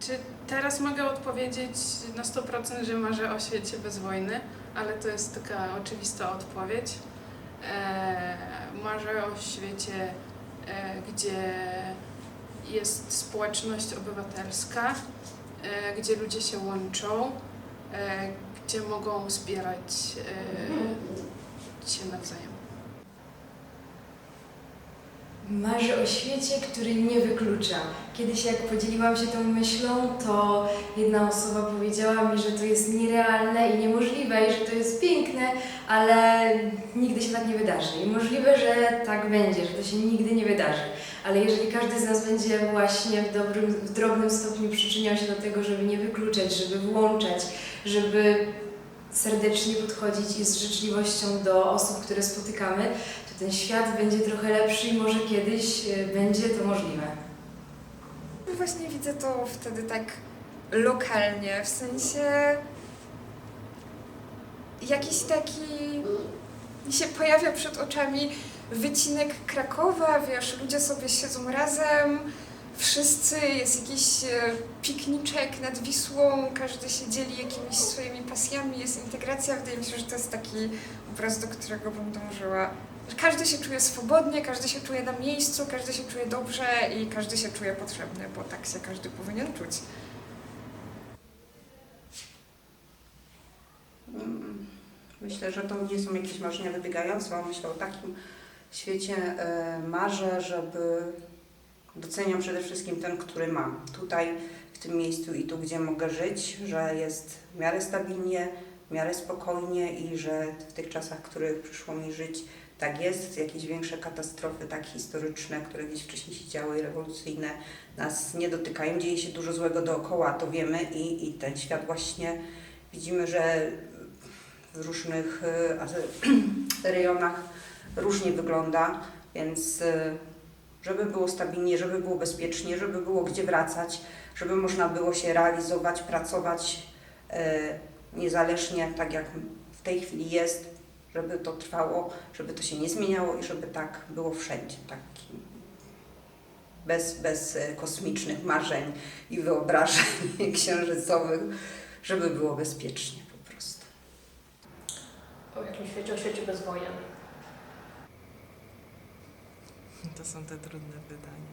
Czy teraz mogę odpowiedzieć na 100%, że marzę o świecie bez wojny, ale to jest taka oczywista odpowiedź. E, marzę o świecie, e, gdzie jest społeczność obywatelska, e, gdzie ludzie się łączą, gdzie mogą wspierać e, się nawzajem. Marzę o świecie, który nie wyklucza. Kiedyś jak podzieliłam się tą myślą, to jedna osoba powiedziała mi, że to jest nierealne i niemożliwe i że to jest piękne, ale nigdy się tak nie wydarzy. I możliwe, że tak będzie, że to się nigdy nie wydarzy. Ale jeżeli każdy z nas będzie właśnie w, dobrym, w drobnym stopniu przyczyniał się do tego, żeby nie wykluczać, żeby włączać, żeby serdecznie podchodzić i z życzliwością do osób, które spotykamy, to ten świat będzie trochę lepszy i może kiedyś e, będzie to możliwe. Właśnie widzę to wtedy tak lokalnie, w sensie jakiś taki mi się pojawia przed oczami wycinek Krakowa, wiesz, ludzie sobie siedzą razem, wszyscy, jest jakiś e, pikniczek nad Wisłą, każdy się dzieli jakimiś swoimi pasjami, jest integracja, wydaje mi się, że to jest taki obraz, do którego bym dążyła. Każdy się czuje swobodnie, każdy się czuje na miejscu, każdy się czuje dobrze i każdy się czuje potrzebny, bo tak się każdy powinien czuć. Mm, Myślę, że to nie są jakieś marzenia wybiegające, bo myślę o takim świecie. e, Marzę, żeby doceniam przede wszystkim ten, który mam. Tutaj, w tym miejscu i tu, gdzie mogę żyć, że jest w miarę stabilnie, w miarę spokojnie i że w tych czasach, w których przyszło mi żyć, tak jest. Jakieś większe katastrofy, tak historyczne, które gdzieś wcześniej się działy rewolucyjne, nas nie dotykają. Dzieje się dużo złego dookoła, to wiemy i, i ten świat właśnie widzimy, że w różnych a- rejonach różnie wygląda, więc e, żeby było stabilnie, żeby było bezpiecznie, żeby było gdzie wracać, żeby można było się realizować, pracować e, niezależnie tak jak w tej chwili jest, żeby to trwało, żeby to się nie zmieniało i żeby tak było wszędzie, tak bez, bez e, kosmicznych marzeń i wyobrażeń księżycowych, żeby było bezpiecznie po prostu. O jakim świecie? O świecie bez wojen. To są te trudne pytania.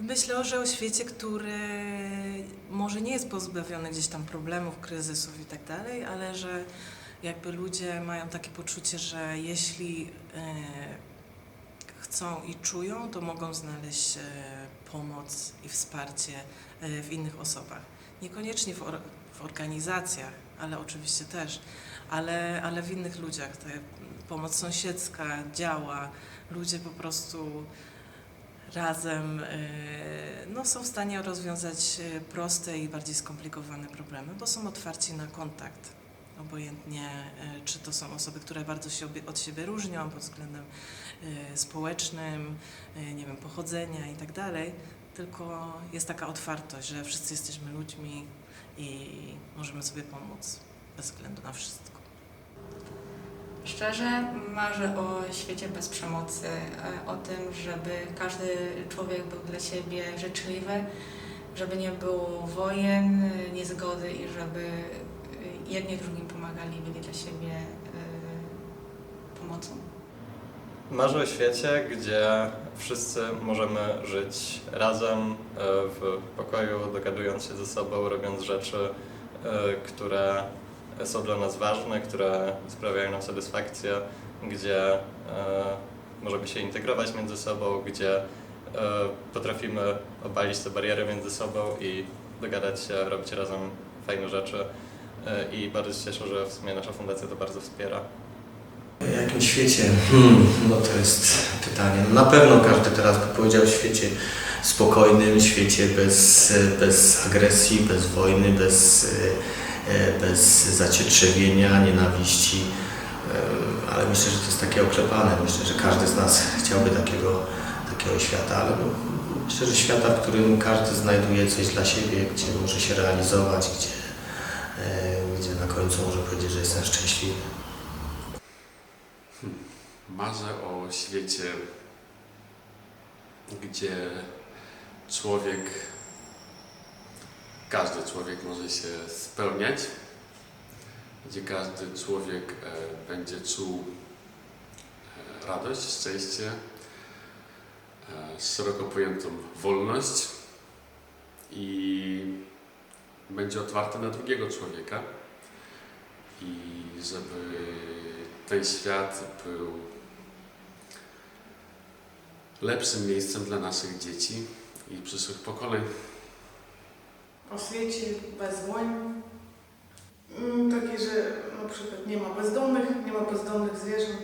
Myślę, że o świecie, który może nie jest pozbawiony gdzieś tam problemów, kryzysów i tak dalej, ale że jakby ludzie mają takie poczucie, że jeśli e, chcą i czują, to mogą znaleźć e, pomoc i wsparcie e, w innych osobach. Niekoniecznie w, or, w organizacjach, ale oczywiście też, ale, ale w innych ludziach. Ta pomoc sąsiedzka działa, ludzie po prostu razem e, no, są w stanie rozwiązać e, proste i bardziej skomplikowane problemy, bo są otwarci na kontakt. Obojętnie, e, czy to są osoby, które bardzo się od siebie różnią pod względem społecznym, nie wiem, pochodzenia i tak dalej, tylko jest taka otwartość, że wszyscy jesteśmy ludźmi i możemy sobie pomóc bez względu na wszystko. Szczerze marzę o świecie bez przemocy, e, o tym, żeby każdy człowiek był dla siebie życzliwy, żeby nie było wojen, e, niezgody i żeby e, jedni drugim pomagali byli dla siebie pomocą. Marzę o świecie, gdzie wszyscy możemy żyć razem w pokoju, dogadując się ze sobą, robiąc rzeczy, które są dla nas ważne, które sprawiają nam satysfakcję, gdzie e, możemy się integrować między sobą, gdzie e, potrafimy obalić te bariery między sobą i dogadać się, robić razem fajne rzeczy. E, I bardzo się cieszę, że w sumie nasza fundacja to bardzo wspiera. W jakim świecie? Hmm, no to jest pytanie. No na pewno każdy teraz by powiedział świecie spokojnym, świecie bez, bez agresji, bez wojny, bez, e, bez zacietrzewienia, nienawiści. E, Ale myślę, że to jest takie oklepane. Myślę, że każdy z nas chciałby takiego, takiego świata, ale no, myślę, że świata, w którym każdy znajduje coś dla siebie, gdzie może się realizować, gdzie, e, gdzie na końcu może powiedzieć, że jestem szczęśliwy. Marzę o świecie, gdzie człowiek każdy człowiek może się spełniać, gdzie każdy człowiek e, będzie czuł e, radość, szczęście, e, szeroko pojętą wolność i będzie otwarty na drugiego człowieka i żeby ten świat był lepszym miejscem dla naszych dzieci i przyszłych pokoleń. O świecie bez wojny. Mm, Takie, że na przykład nie ma bezdomnych, nie ma bezdomnych zwierząt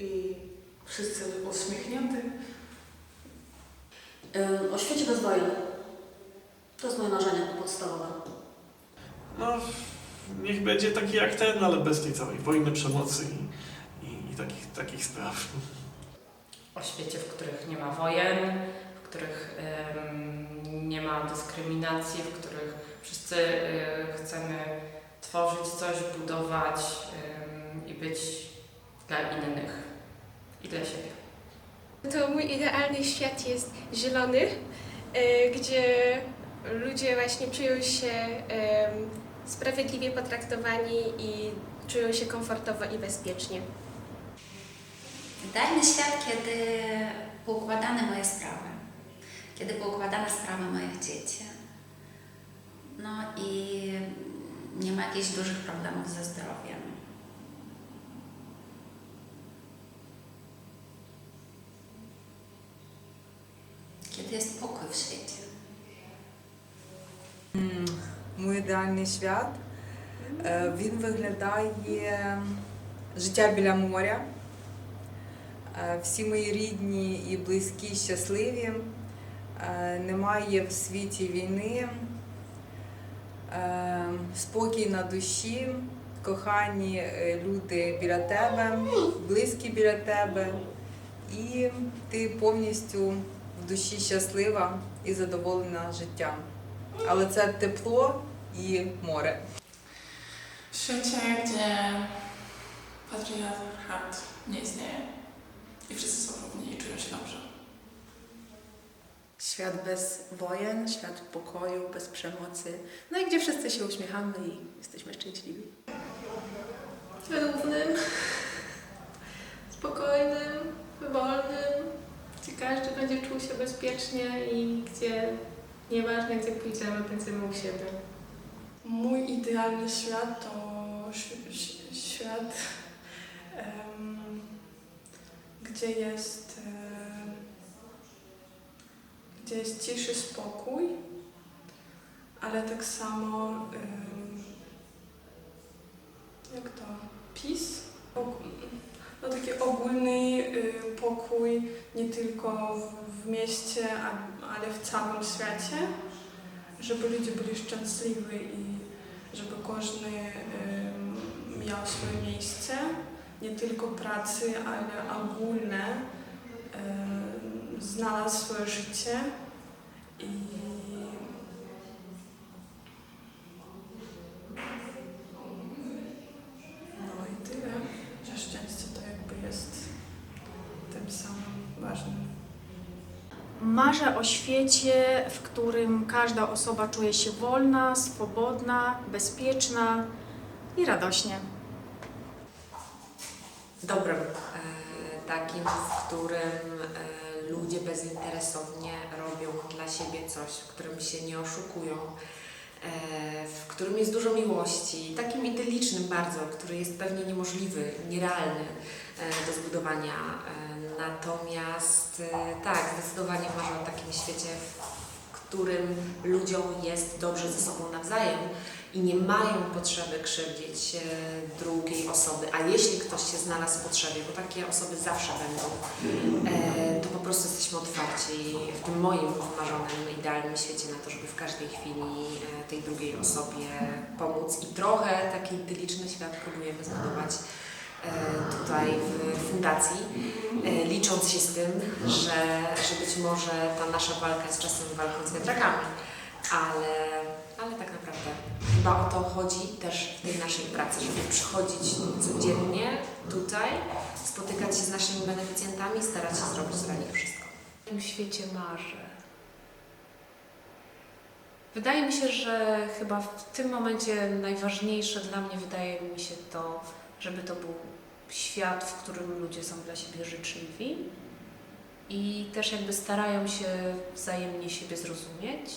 i wszyscy uśmiechnięty. O świecie bez wojny. To jest moje marzenie podstawowe. No, niech będzie taki jak ten, ale bez tej całej wojny, przemocy i, i, i takich, takich spraw. o świecie, w których nie ma wojen, w których dyskryminacji, w których wszyscy y, chcemy tworzyć coś, budować i być dla innych i dla siebie. To mój idealny świat jest zielony, e, gdzie ludzie właśnie czują się sprawiedliwie potraktowani i czują się komfortowo i bezpiecznie. Idealny świat, kiedy poukładane moje sprawy, kiedy poukładane sprawy moich dzieci. No i nie ma jakichś dużych problemów ze zdrowiem. Kiedy jest pokój w świecie. Мій ідеальний. Е, Він виглядає життя біля моря. Е, Всі мої рідні і близькі щасливі. Е, Немає в світі війни. Е, Спокій на душі, кохані е, люди біля тебе, близькі біля тебе. І ти повністю в душі щаслива і задоволена життям. Але це тепло і море. W świecie, gdzie patriarchat nie istnieje i wszyscy są równi i czują się dobrze. Świat bez wojen, świat pokoju, bez przemocy, no i gdzie wszyscy się uśmiechamy i jesteśmy szczęśliwi. Równym, spokojnym, wolnym, gdzie każdy będzie czuł się bezpiecznie i gdzie nieważne gdzie pójdziemy, będziemy u siebie. Mój idealny świat to świat, em, gdzie jest gdzie jest ciszy, spokój, ale tak samo jak to? Og- no taki ogólny y, pokój nie tylko w, mieście, ale w całym świecie żeby ludzie byli szczęśliwi i żeby każdy miał swoje miejsce, nie tylko pracy, ale ogólne, znalazł swoje życie i no i tyle, że szczęście to jakby jest tym samym ważnym. Marzę o świecie, w którym każda osoba czuje się wolna, swobodna, bezpieczna i radośnie. dobrym, e, takim, w którym e, ludzie bezinteresownie robią dla siebie coś, w którym się nie oszukują, e, w którym jest dużo miłości, takim idylicznym bardzo, który jest pewnie niemożliwy, nierealny e, do zbudowania. E, Natomiast tak, zdecydowanie marzę o takim świecie, w którym ludziom jest dobrze ze sobą nawzajem i nie mają potrzeby krzywdzić e, drugiej osoby, a jeśli ktoś się znalazł w potrzebie, bo takie osoby zawsze będą, e, to po prostu jesteśmy otwarci w tym moim marzonym, idealnym świecie na to, żeby w każdej chwili e, tej drugiej osobie pomóc. I trochę taki idyliczny świat próbujemy zbudować tutaj w fundacji, licząc się z tym, że, że być może ta nasza walka jest czasem walką z wiatrakami, ale, chyba o to chodzi też w tej naszej pracy, żeby przychodzić codziennie tutaj, spotykać się z naszymi beneficjentami, starać się zrobić dla nich wszystko. W tym świecie marzę. Wydaje mi się, że chyba w tym momencie najważniejsze dla mnie wydaje mi się to, żeby to był świat, w którym ludzie są dla siebie życzliwi i też jakby starają się wzajemnie siebie zrozumieć.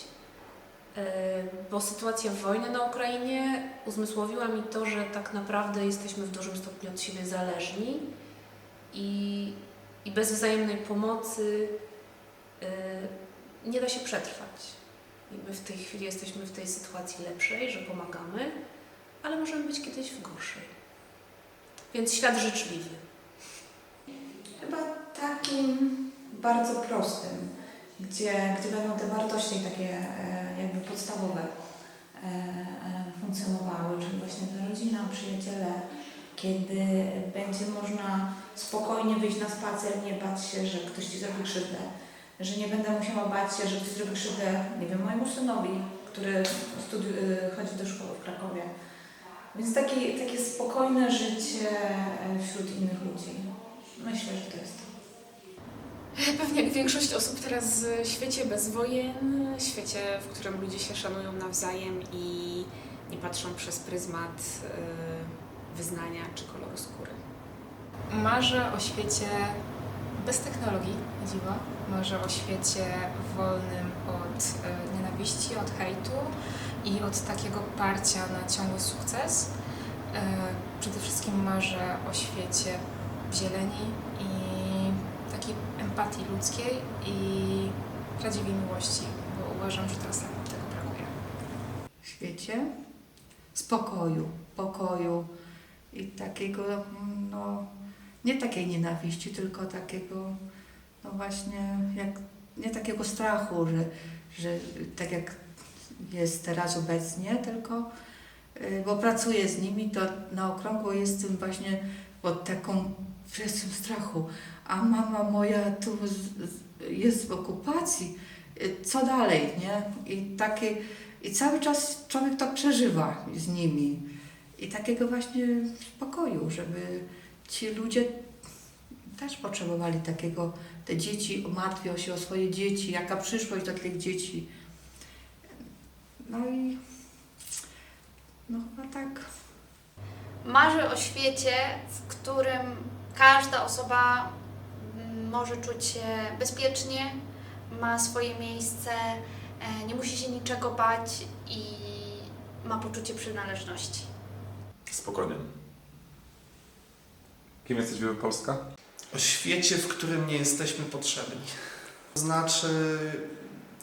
Yy, Bo sytuacja wojny na Ukrainie uzmysłowiła mi to, że tak naprawdę jesteśmy w dużym stopniu od siebie zależni i, i bez wzajemnej pomocy yy, nie da się przetrwać. I my w tej chwili jesteśmy w tej sytuacji lepszej, że pomagamy, ale możemy być kiedyś w gorszej. Więc świat życzliwy. Chyba takim bardzo prostym, gdzie, gdzie będą te wartości takie e, jakby podstawowe e, e, funkcjonowały, czyli właśnie ta rodzina, przyjaciele, kiedy będzie można spokojnie wyjść na spacer, nie bać się, że ktoś Ci zrobi krzywdę, że nie będę musiała bać się, że ktoś zrobi krzywdę, nie wiem, mojemu synowi, który studi- y, chodzi do szkoły w Krakowie. Więc takie, takie spokojne życie wśród innych ludzi. Myślę, że to jest to. Pewnie jak większość osób teraz w świecie bez wojen, świecie, w którym ludzie się szanują nawzajem i nie patrzą przez pryzmat y, wyznania czy koloru skóry. Marzę o świecie bez technologii, dziwo. Marzę o świecie wolnym od e, nienawiści, od hejtu i od takiego parcia na ciągły sukces. E, przede wszystkim marzę o świecie zieleni i empatii ludzkiej i prawdziwej miłości, bo uważam, że teraz nam tego brakuje. świecie spokoju, pokoju i takiego, no, nie takiej nienawiści, tylko takiego, no właśnie, jak, nie takiego strachu, że, że tak jak jest teraz obecnie, tylko y, bo pracuję z nimi, to na okrągło jestem właśnie pod taką presją strachu. A mama moja tu jest w okupacji, y, co dalej, nie? I takie, i cały czas człowiek to przeżywa z nimi. I takiego właśnie spokoju, żeby ci ludzie też potrzebowali takiego, te dzieci martwią się o swoje dzieci, jaka przyszłość dla tych dzieci. No i no chyba tak. Marzę o świecie, w którym każda osoba może czuć się bezpiecznie, ma swoje miejsce, e, nie musi się niczego bać i ma poczucie przynależności. Spokojnym. Kim jesteś Wielkopolska? o świecie, w którym nie jesteśmy potrzebni. To znaczy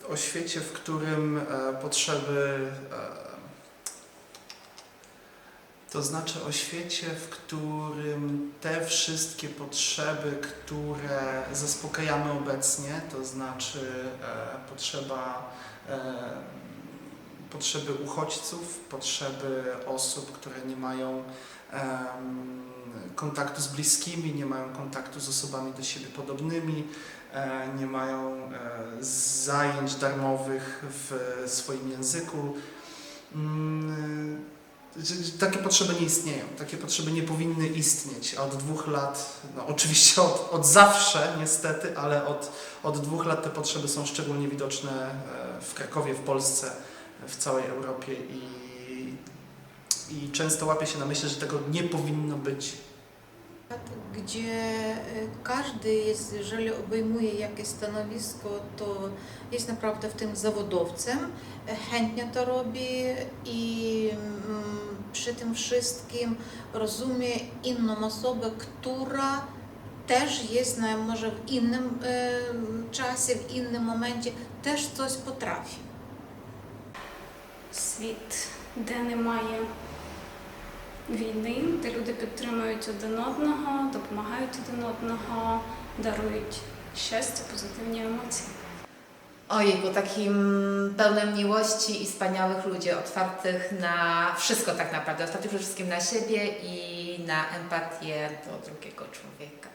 o świecie, w którym e, potrzeby. E, to znaczy o świecie, w którym te wszystkie potrzeby, które zaspokajamy obecnie, to znaczy e, potrzeba, e, potrzeby uchodźców, potrzeby osób, które nie mają em, kontaktu z bliskimi, nie mają kontaktu z osobami do siebie podobnymi, e, nie mają e, zajęć darmowych w swoim języku. Mm, Takie potrzeby nie istnieją, takie potrzeby nie powinny istnieć, a od dwóch lat, no oczywiście od, od zawsze niestety, ale od, od dwóch lat te potrzeby są szczególnie widoczne e, w Krakowie, w Polsce, w całej Europie i, i często łapie się na myśli, że tego nie powinno być. E, jest naprawdę w tym zawodowcem, e, chętnie to robi i mm, przy tym wszystkim rozumie inną osobę, która też jest na, może w innym e, czasie, w innym momencie, też coś potrafi. світ, де немає війни, де люди підтримують один одного, допомагають один одного, дарують щастя, позитивні емоції. Ojejku, takim pełnym miłości i wspaniałych ludzi, otwartych na wszystko tak naprawdę, otwartych przede wszystkim na siebie i na empatię do drugiego człowieka.